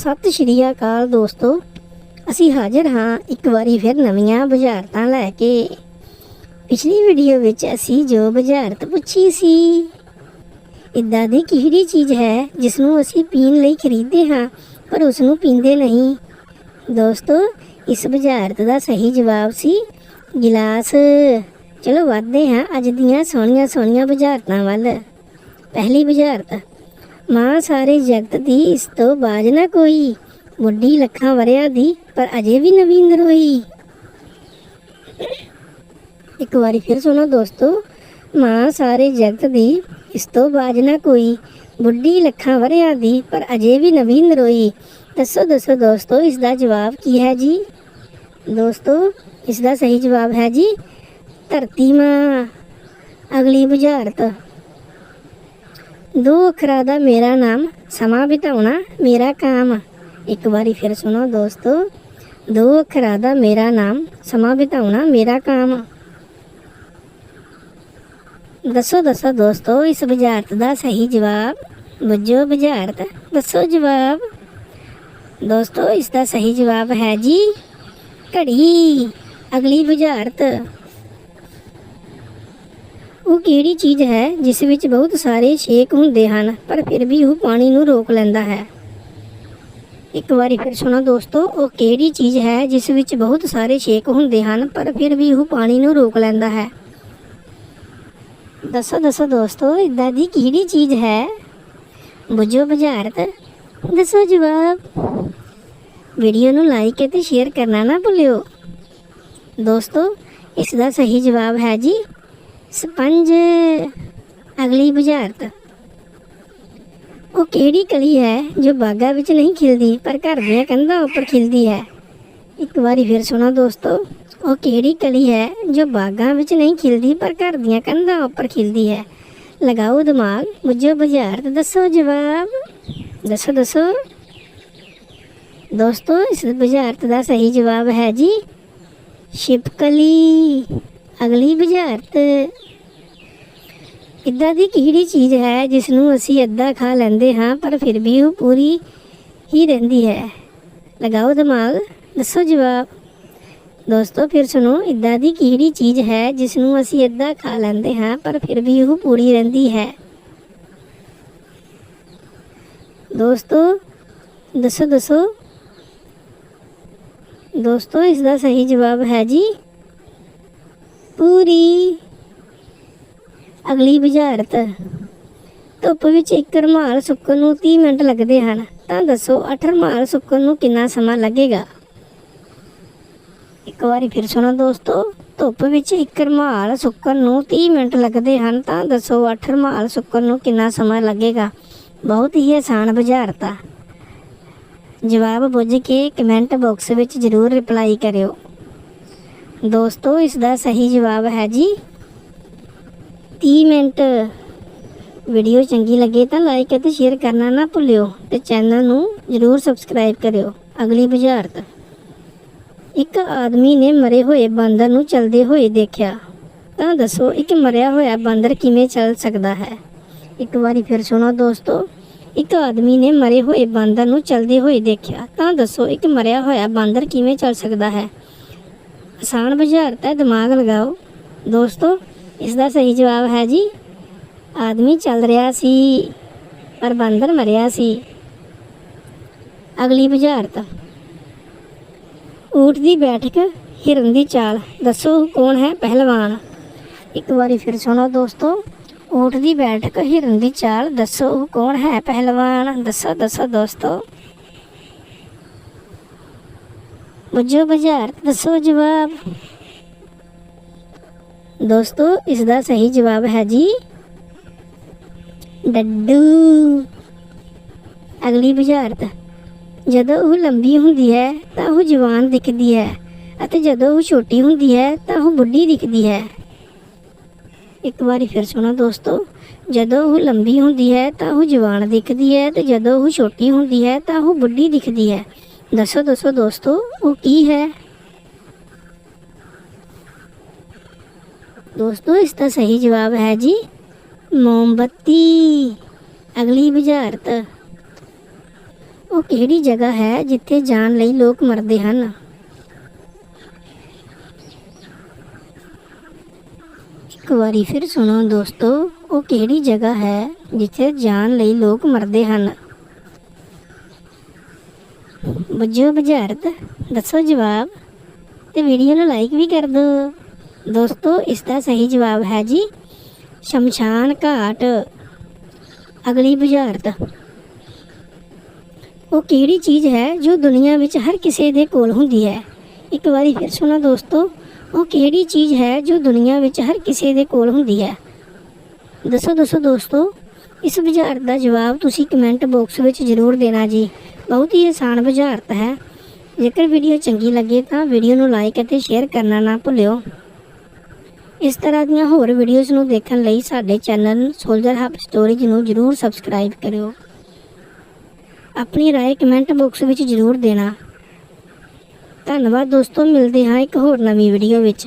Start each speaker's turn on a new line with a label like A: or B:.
A: ਸਤਿ ਸ਼੍ਰੀ ਅਕਾਲ ਦੋਸਤੋ। ਅਸੀਂ ਹਾਜ਼ਰ ਹਾਂ ਇੱਕ ਵਾਰੀ ਫਿਰ ਨਵੀਆਂ ਬੁਝਾਰਤਾਂ ਲੈ ਕੇ। ਪਿਛਲੀ ਵੀਡੀਓ ਵਿੱਚ ਅਸੀਂ ਜੋ ਬੁਝਾਰਤ ਪੁੱਛੀ ਸੀ ਇਦਾਂ ਦੀ ਕਿਹੜੀ ਚੀਜ਼ ਹੈ ਜਿਸ ਨੂੰ ਅਸੀਂ ਪੀਣ ਲਈ ਖਰੀਦਦੇ ਹਾਂ, ਪਰ ਉਸ ਨੂੰ ਪੀਂਦੇ ਨਹੀਂ? ਦੋਸਤੋ, ਇਸ ਬੁਝਾਰਤ ਦਾ ਸਹੀ ਜਵਾਬ ਸੀ ਗਿਲਾਸ। ਚਲੋ ਵੱਧਦੇ ਹਾਂ ਅੱਜ ਦੀਆਂ ਸੋਹਣੀਆਂ ਸੋਹਣੀਆਂ ਬੁਝਾਰਤਾਂ ਵੱਲ। ਪਹਿਲੀ ਬੁਝਾਰਤ ਮਾਂ ਸਾਰੇ ਜਗਤ ਦੀ ਇਸ ਤੋਂ ਬਾਜ ਨਾ ਕੋਈ। ਬੁੱਢੀ ਲੱਖਾਂ ਵਰਿਆਂ ਦੀ, ਪਰ ਅਜੇ ਵੀ ਨਵੀਂ ਨਰੋਈ। ਇੱਕ ਵਾਰੀ ਫਿਰ ਸੁਣੋ ਦੋਸਤੋ, ਮਾਂ ਸਾਰੇ ਜਗਤ ਦੀ ਇਸ ਤੋਂ ਬਾਜ ਨਾ ਕੋਈ। ਬੁੱਢੀ ਲੱਖਾਂ ਵਰਿਆਂ ਦੀ, ਪਰ ਅਜੇ ਵੀ ਨਵੀਂ ਨਰੋਈ। ਦੱਸੋ ਦੱਸੋ ਦੋਸਤੋ ਇਸ ਦਾ ਜਵਾਬ ਕੀ ਹੈ ਜੀ? ਦੋਸਤੋ ਇਸ ਦਾ ਸਹੀ ਜਵਾਬ ਹੈ ਜੀ, ਧਰਤੀ ਮਾਂ। ਅਗਲੀ ਬੁਝਾਰਤ। ਦੋ ਅੱਖਰਾਂ ਦਾ ਮੇਰਾ ਨਾਮ ਸਮਾਂ ਬਿਤਾਉਣਾ ਮੇਰਾ ਕੰਮ ਇੱਕ ਵਾਰੀ ਫਿਰ ਸੁਣੋ ਦੋਸਤੋ ਦੋ ਅੱਖਰਾਂ ਦਾ ਮੇਰਾ ਨਾਮ ਸਮਾਂ ਬਿਤਾਉਣਾ ਮੇਰਾ ਕੰਮ ਦੱਸੋ ਦੱਸੋ ਦੋਸਤੋ, ਇਸ ਬੁਝਾਰਤ ਦਾ ਸਹੀ ਜਵਾਬ? ਬੁੱਝੋ ਬੁਝਾਰਤ, ਦੱਸੋ ਜਵਾਬ। ਦੋਸਤੋ, ਇਸ ਦਾ ਸਹੀ ਜਵਾਬ ਹੈ ਜੀ ਘੜੀ, ਅਗਲੀ ਬੁਝਾਰਤ। ਉਹ ਕਿਹੜੀ ਚੀਜ਼ ਹੈ ਜਿਸ ਵਿੱਚ ਬਹੁਤ ਸਾਰੇ ਛੇਕ ਹੁੰਦੇ ਹਨ, ਪਰ ਫਿਰ ਵੀ ਉਹ ਪਾਣੀ ਨੂੰ ਰੋਕ ਲੈਂਦਾ ਹੈ? ਇੱਕ ਵਾਰੀ ਫਿਰ ਸੁਣੋ ਦੋਸਤੋ, ਉਹ ਕਿਹੜੀ ਚੀਜ਼ ਹੈ ਜਿਸ ਵਿੱਚ ਬਹੁਤ ਸਾਰੇ ਛੇਕ ਹੁੰਦੇ ਹਨ, ਪਰ ਫਿਰ ਵੀ ਉਹ ਪਾਣੀ ਨੂੰ ਰੋਕ ਲੈਂਦਾ ਹੈ? ਦੱਸੋ ਦੱਸੋ ਦੋਸਤੋ ਇਦਾਂ ਦੀ ਕਿਹੜੀ ਚੀਜ਼ ਹੈ? ਬੁੱਝੋ ਬੁਝਾਰਤ। ਦੱਸੋ ਜਵਾਬ। ਵੀਡੀਓ ਨੂੰ ਲਾਈਕ ਅਤੇ ਸ਼ੇਅਰ ਕਰਨਾ ਨਾ ਭੁੱਲਿਓ। ਦੋਸਤੋ, ਇਸ ਦਾ ਸਹੀ ਜਵਾਬ ਹੈ ਜੀ ਸਪੰਜ, ਅਗਲੀ ਬੁਝਾਰਤ। ਉਹ ਕਿਹੜੀ ਕਲੀ ਹੈ ਜੋ ਬਾਗਾਂ ਵਿੱਚ ਨਹੀਂ ਖਿਲਦੀ, ਪਰ ਘਰ ਦੀਆਂ ਕੰਧਾਂ ਉੱਪਰ ਖਿਲਦੀ ਹੈ? ਇੱਕ ਵਾਰੀ ਫਿਰ ਸੁਣੋ ਦੋਸਤੋ, ਉਹ ਕਿਹੜੀ ਕਲੀ ਹੈ ਜੋ ਬਾਗਾਂ ਵਿੱਚ ਨਹੀਂ ਖਿਲਦੀ, ਪਰ ਘਰ ਦੀਆਂ ਕੰਧਾਂ ਉੱਪਰ ਖਿਲਦੀ ਹੈ? ਲਗਾਓ ਦਿਮਾਗ ਬੁੱਝੋ ਬੁਝਾਰਤ ਦੱਸੋ ਜਵਾਬ। ਦੱਸੋ ਦੱਸੋ। ਦੋਸਤੋ, ਇਸ ਬੁਝਾਰਤ ਦਾ ਸਹੀ ਜਵਾਬ ਹੈ ਜੀ ਸ਼ਿਪਕਲੀ ਅਗਲੀ ਬੁਝਾਰਤ ਇੱਦਾਂ ਦੀ ਕਿਹੜੀ ਚੀਜ਼ ਹੈ ਜਿਸ ਨੂੰ ਅਸੀਂ ਅੱਧਾ ਖਾ ਲੈਂਦੇ ਹਾਂ, ਪਰ ਫਿਰ ਵੀ ਉਹ ਪੂਰੀ ਹੀ ਰਹਿੰਦੀ ਹੈ? ਲਗਾਓ ਦਿਮਾਗ, ਦੱਸੋ ਜਵਾਬ। ਦੋਸਤੋ, ਫਿਰ ਸੁਣੋ, ਇੱਦਾਂ ਦੀ ਕਿਹੜੀ ਚੀਜ਼ ਹੈ ਜਿਸ ਨੂੰ ਅਸੀਂ ਅੱਧਾ ਖਾ ਲੈਂਦੇ ਹਾਂ, ਪਰ ਫਿਰ ਵੀ ਉਹ ਪੂਰੀ ਰਹਿੰਦੀ ਹੈ? ਦੋਸਤੋ, ਦੱਸੋ ਦੱਸੋ। ਦੋਸਤੋ, ਇਸ ਦਾ ਸਹੀ ਜਵਾਬ ਹੈ ਜੀ। ਪੂਰੀ। ਅਗਲੀ ਬੁਝਾਰਤ। ਧੁੱਪ ਵਿੱਚ ਇੱਕ ਰੁਮਾਲ ਸੁੱਕਣ ਨੂੰ 30 ਮਿੰਟ ਲੱਗਦੇ ਹਨ। ਤਾਂ ਦੱਸੋ 8 ਰੁਮਾਲ ਸੁੱਕਣ ਨੂੰ ਕਿੰਨਾ ਸਮਾਂ ਲੱਗੇਗਾ? ਇੱਕ ਵਾਰੀ ਫਿਰ ਸੁਣੋ ਦੋਸਤੋ, ਧੁੱਪ ਵਿੱਚ ਇੱਕ ਰੁਮਾਲ ਸੁੱਕਣ ਨੂੰ 30 ਮਿੰਟ ਲੱਗਦੇ ਹਨ। ਤਾਂ ਦੱਸੋ 8 ਰੁਮਾਲ ਸੁੱਕਣ ਨੂੰ ਕਿੰਨਾ ਸਮਾਂ ਲੱਗੇਗਾ? ਬਹੁਤ ਹੀ ਆਸਾਨ ਬੁਝਾਰਤ। ਆ ਜਵਾਬ ਬੁੱਝ ਕੇ ਕਮੈਂਟ ਬਾਕਸ ਵਿੱਚ ਜ਼ਰੂਰ ਰਿਪਲਾਈ ਕਰਿਓ। ਦੋਸਤੋ ਇਸ ਦਾ ਸਹੀ ਜਵਾਬ ਹੈ ਜੀ 30 ਮਿੰਟ। ਵੀਡੀਓ ਚੰਗੀ ਲੱਗੇ ਤਾਂ ਲਾਈਕ ਅਤੇ ਸ਼ੇਅਰ ਕਰਨਾ ਨਾ ਭੁੱਲਿਓ ਤੇ ਚੈਨਲ ਨੂੰ ਜ਼ਰੂਰ ਸਬਸਕ੍ਰਾਈਬ ਕਰਿਓ। ਅਗਲੀ ਬੁਝਾਰਤ। ਇੱਕ ਆਦਮੀ ਨੇ ਮਰੇ ਹੋਏ ਬਾਂਦਰ ਨੂੰ ਚਲਦੇ ਹੋਏ ਦੇਖਿਆ। ਤਾਂ ਦੱਸੋ, ਇੱਕ ਮਰਿਆ ਹੋਇਆ ਬਾਂਦਰ ਕਿਵੇਂ ਚੱਲ ਸਕਦਾ ਹੈ? ਇੱਕ ਵਾਰੀ ਫਿਰ ਸੁਣੋ ਦੋਸਤੋ। ਇੱਕ ਆਦਮੀ ਨੇ ਮਰੇ ਹੋਏ ਬਾਂਦਰ ਨੂੰ ਚਲਦੇ ਹੋਏ ਦੇਖਿਆ। ਤਾਂ ਦੱਸੋ, ਇੱਕ ਮਰਿਆ ਹੋਇਆ ਬਾਂਦਰ ਕਿਵੇਂ ਚੱਲ ਸਕਦਾ ਹੈ? ਆਸਾਨ ਬੁਝਾਰਤ ਹੈ ਦਿਮਾਗ ਲਗਾਓ। ਦੋਸਤੋ, ਇਸ ਦਾ ਸਹੀ ਜਵਾਬ ਹੈ ਜੀ, ਆਦਮੀ ਚੱਲ ਰਿਹਾ ਸੀ, ਪਰ ਬਾਂਦਰ ਮਰਿਆ ਸੀ। ਅਗਲੀ ਬੁਝਾਰਤ ਊਠ ਦੀ ਬੈਠਕ, ਹਿਰਨ ਦੀ ਚਾਲ। ਦੱਸੋ ਕੌਣ ਹੈ ਪਹਿਲਵਾਨ? ਇੱਕ ਵਾਰੀ ਫਿਰ ਸੁਣੋ ਦੋਸਤੋ। ਊਠ ਦੀ ਬੈਠਕ, ਹਿਰਨ ਦੀ ਚਾਲ। ਦੱਸੋ ਉਹ ਕੌਣ ਹੈ ਪਹਿਲਵਾਨ? ਦੱਸੋ ਦੱਸੋ ਦੋਸਤੋ। ਬੁੱਝੋ ਬੁਝਾਰਤ ਦੱਸੋ ਜਵਾਬ ਦੋਸਤੋ ਇਸ ਦਾ ਸਹੀ ਜਵਾਬ ਹੈ ਜੀ ਡੱਡੂ ਅਗਲੀ ਬੁਝਾਰਤ ਜਦੋਂ ਉਹ ਲੰਬੀ ਹੁੰਦੀ ਹੈ ਤਾਂ ਉਹ ਜਵਾਨ ਦਿਖਦੀ ਹੈ ਅਤੇ ਜਦੋਂ ਉਹ ਛੋਟੀ ਹੁੰਦੀ ਹੈ ਤਾਂ ਉਹ ਬੁੱਢੀ ਦਿਖਦੀ ਹੈ ਇੱਕ ਵਾਰੀ ਫਿਰ ਸੁਣੋ ਦੋਸਤੋ ਜਦੋਂ ਉਹ ਲੰਬੀ ਹੁੰਦੀ ਹੈ ਤਾਂ ਉਹ ਜਵਾਨ ਦਿਖਦੀ ਹੈ ਤੇ ਜਦੋਂ ਉਹ ਛੋਟੀ ਹੁੰਦੀ ਹੈ ਤਾਂ ਉਹ ਬੁੱਢੀ ਦਿਖਦੀ ਹੈ ਦੱਸੋ ਦੱਸੋ ਦੋਸਤੋ ਉਹ ਕੀ ਹੈ ਦੋਸਤੋ ਇਸ ਦਾ ਸਹੀ ਜਵਾਬ ਹੈ ਜੀ ਮੋਮਬੱਤੀ ਅਗਲੀ ਬੁਝਾਰਤ ਉਹ ਕਿਹੜੀ ਜਗ੍ਹਾ ਹੈ ਜਿੱਥੇ ਜਾਣ ਲਈ ਲੋਕ ਮਰਦੇ ਹਨ ਇੱਕ ਵਾਰੀ ਫਿਰ ਸੁਣੋ ਦੋਸਤੋ ਉਹ ਕਿਹੜੀ ਜਗ੍ਹਾ ਹੈ ਜਿੱਥੇ ਜਾਣ ਲਈ ਲੋਕ ਮਰਦੇ ਹਨ ਬੱਜੋ ਬੁਝਾਰਤ ਦੱਸੋ ਜਵਾਬ ਤੇ ਵੀਡੀਓ ਨੂੰ ਲਾਈਕ ਵੀ ਕਰ ਦਿਓ ਦੋਸਤੋ ਇਸ ਦਾ ਸਹੀ ਜਵਾਬ ਹੈ ਜੀ ਸ਼ਮਸ਼ਾਨ ਘਾਟ ਅਗਲੀ ਬੁਝਾਰਤ ਉਹ ਕਿਹੜੀ ਚੀਜ਼ ਹੈ ਜੋ ਦੁਨੀਆ ਵਿੱਚ ਹਰ ਕਿਸੇ ਦੇ ਕੋਲ ਹੁੰਦੀ ਹੈ ਇੱਕ ਵਾਰੀ ਫਿਰ ਸੁਣਾ ਦੋਸਤੋ ਉਹ ਕਿਹੜੀ ਚੀਜ਼ ਹੈ ਜੋ ਦੁਨੀਆ ਵਿੱਚ ਹਰ ਕਿਸੇ ਦੇ ਕੋਲ ਹੁੰਦੀ ਹੈ ਦੱਸੋ ਦੱਸੋ ਦੋਸਤੋ ਇਸ ਬੁਝਾਰਤ ਦਾ ਜਵਾਬ ਤੁਸੀਂ ਕਮੈਂਟ ਬਾਕਸ ਵਿੱਚ ਜ਼ਰੂਰ ਦੇਣਾ ਜੀ ਬਹੁਤ ਹੀ ਆਸਾਨ ਬੁਝਾਰਤ ਹੈ। ਜੇਕਰ ਵੀਡੀਓ ਚੰਗੀ ਲੱਗੇ ਤਾਂ ਵੀਡੀਓ ਨੂੰ ਲਾਈਕ ਅਤੇ ਸ਼ੇਅਰ ਕਰਨਾ ਨਾ ਭੁੱਲਿਓ। ਇਸ ਤਰ੍ਹਾਂ ਦੀਆਂ ਹੋਰ ਵੀਡੀਓਜ਼ ਨੂੰ ਦੇਖਣ ਲਈ ਸਾਡੇ ਚੈਨਲ ਸੋਲਜਰ ਹੱਬ ਸਟੋਰੀਜ਼ ਨੂੰ ਜ਼ਰੂਰ ਸਬਸਕ੍ਰਾਈਬ ਕਰਿਓ। ਆਪਣੀ ਰਾਏ ਕਮੈਂਟ ਬਾਕਸ ਵਿੱਚ ਜ਼ਰੂਰ ਦੇਣਾ। ਧੰਨਵਾਦ ਦੋਸਤੋ, ਮਿਲਦੇ ਹਾਂ ਇੱਕ ਹੋਰ ਨਵੀਂ ਵੀਡੀਓ ਵਿੱਚ।